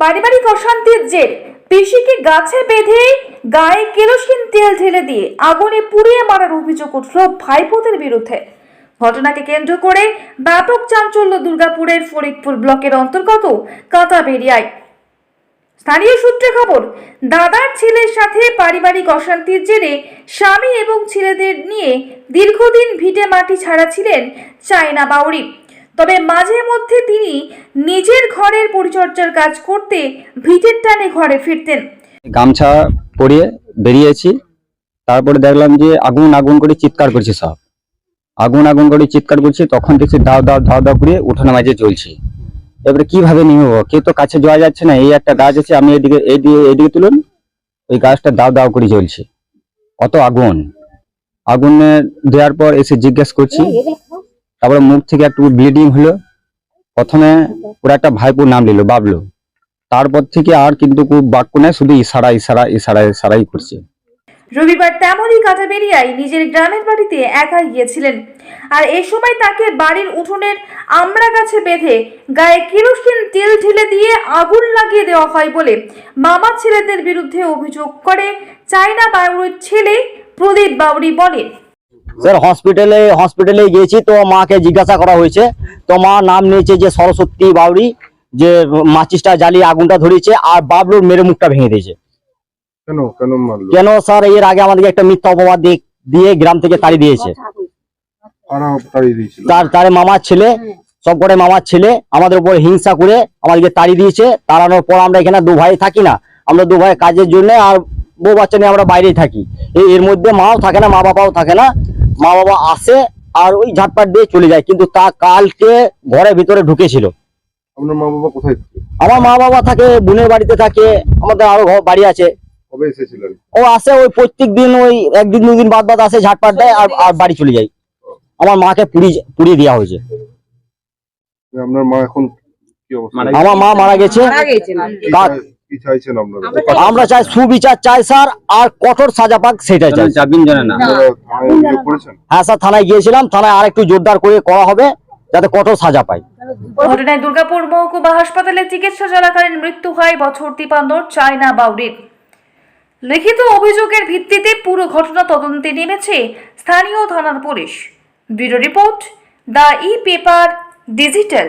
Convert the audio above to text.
পারিবারিক অশান্তির জের পিসিকে গাছে বেঁধে গায়ে কেরোসিন তেল ঢেলে দিয়ে আগুনে পুড়িয়ে মারার অভিযোগ উঠল ভাইপোদের বিরুদ্ধে। ঘটনাকে কেন্দ্র করে ব্যাপক চাঞ্চল্য দুর্গাপুরের ফরিদপুর ব্লকের অন্তর্গত কাঁটাবেরিয়ায় স্থানীয় সূত্রে খবর, দাদার ছেলের সাথে পারিবারিক অশান্তির জেরে স্বামী এবং ছেলেদের নিয়ে দীর্ঘদিন ভিটে মাটি ছাড়া ছিলেন চায়না বাউরি। তবে মাঝে মধ্যে তিনি নিজের ঘরের পরিচর্যার কাজ করতে ভিটের টানে ঘরে ফিরতেন। গামছা পরিয়ে বেরিয়েছি। তারপরে দেখলাম যে আগুন আগুন করে চিৎকার করছে সব। আগুন আগুন করে চিৎকার করছে, তখন দেখছি দাও দাও দাও দাও করে উঠানে মাঝে চলছে এবারে কীভাবে নিব কে তো কাছে যাওয়া যাচ্ছে না, এই একটা গাছ আছে, আমি এদিকে এইদিকে এইদিকে তুলুন, ওই গাছটা দাও দাও করে জ্বলছে। অত আগুন। আগুনে দেওয়ার পর এসে জিজ্ঞেস করছি তারপরে মুখ থেকে একটু ব্লিডিং হলো। প্রথমে ওরা একটা ভাইপুর নাম নিল, বাবলু। তারপর থেকে আর কিন্তু খুব বাক্য নেই, শুধু ইশারা ইশারা ইশারা, ইশারাই করছে। রবিবার তেমনই কাঁটাবেরিয়ায় নিজের গ্রামের বাড়িতে একাই গিয়েছিলেন। আর এ সময় তাকে বাড়ির উঠোনের আমড়া গাছে বেঁধে গায়ে কেরোসিন, তেল ঢেলে দিয়ে আগুন লাগিয়ে দেওয়া হয় বলে মামা ছেলেদের বিরুদ্ধে অভিযোগ করে। চায়না বাউরির ছেলে প্রদীপ বাউরি বলেন স্যার হসপিটালে হসপিটালে গিয়েছি তো মাকে জিজ্ঞাসা করা হয়েছে। তো মা নাম নিয়েছে যে সরস্বতী বাউরি যে মাচিসটা জ্বালিয়ে আগুনটা ধরিয়েছে আর বাবলুর মেরে মুখটা ভেঙে দিয়েছে। কেন কেন কেন স্যার এর আগে আমাদেরকে একটা মিথ্যা অপবাদ দিয়ে গ্রাম থেকে তাড়িয়ে দিয়েছে। তার তার মামার ছেলে সব করে মামার ছেলে আমাদের উপর হিংসা করে আমাদেরকে তাড়িয়ে দিয়েছে। তাড়ানোর পর আমরা এখানে দু ভাই থাকি না। আমরা দু ভাই কাজের জন্য আর বউ বাচ্চা নিয়ে আমরা বাইরেই থাকি। এর মধ্যে মাও থাকে না মা বাবাও থাকে না। মা বাবা আসে আর ওই ঝাটপাট দিয়ে চলে যায়। কিন্তু তা কালকে ঘরের ভিতরে ঢুকেছিল। আপনার মা বাবা কোথায় আমার মা বাবা থাকে বোনের বাড়িতে থাকে আমাদের আরও ঘর বাড়ি আছে। কবে এসেছিলেন? ও আসে ওই প্রত্যেক দিন ওই একদিন দুদিন বাদ বাদ আসে ঝাটপাট দেয় আর আর বাড়ি চলে যায়। আমার মাকে পুরি পুড়িয়ে দেওয়া হয়েছে। আপনার মা এখন কি অবস্থা? আমার মা মারা গেছে। কার- চাই- কি চাইছেন আপনারা? আমরা চাই সুবিচার চাই স্যার আর কঠোর সাজা পাক সেটাই চাই। যাবিন জানে না। হ্যাঁ স্যার থানায় গিয়েছিলাম থানায় আর একটু জোরদার করে করা হবে যাতে কঠোর সাজা পায় ঘটনায় দুর্গাপুর মহকুমা হাসপাতালে চিকিৎসা চলাকালীন মৃত্যু হয় বছর তিপান্নর চায়না বাউরির। লিখিত অভিযোগের ভিত্তিতে পুরো ঘটনা তদন্তে নেমেছে স্থানীয় থানার police. Bureau report the e paper digital.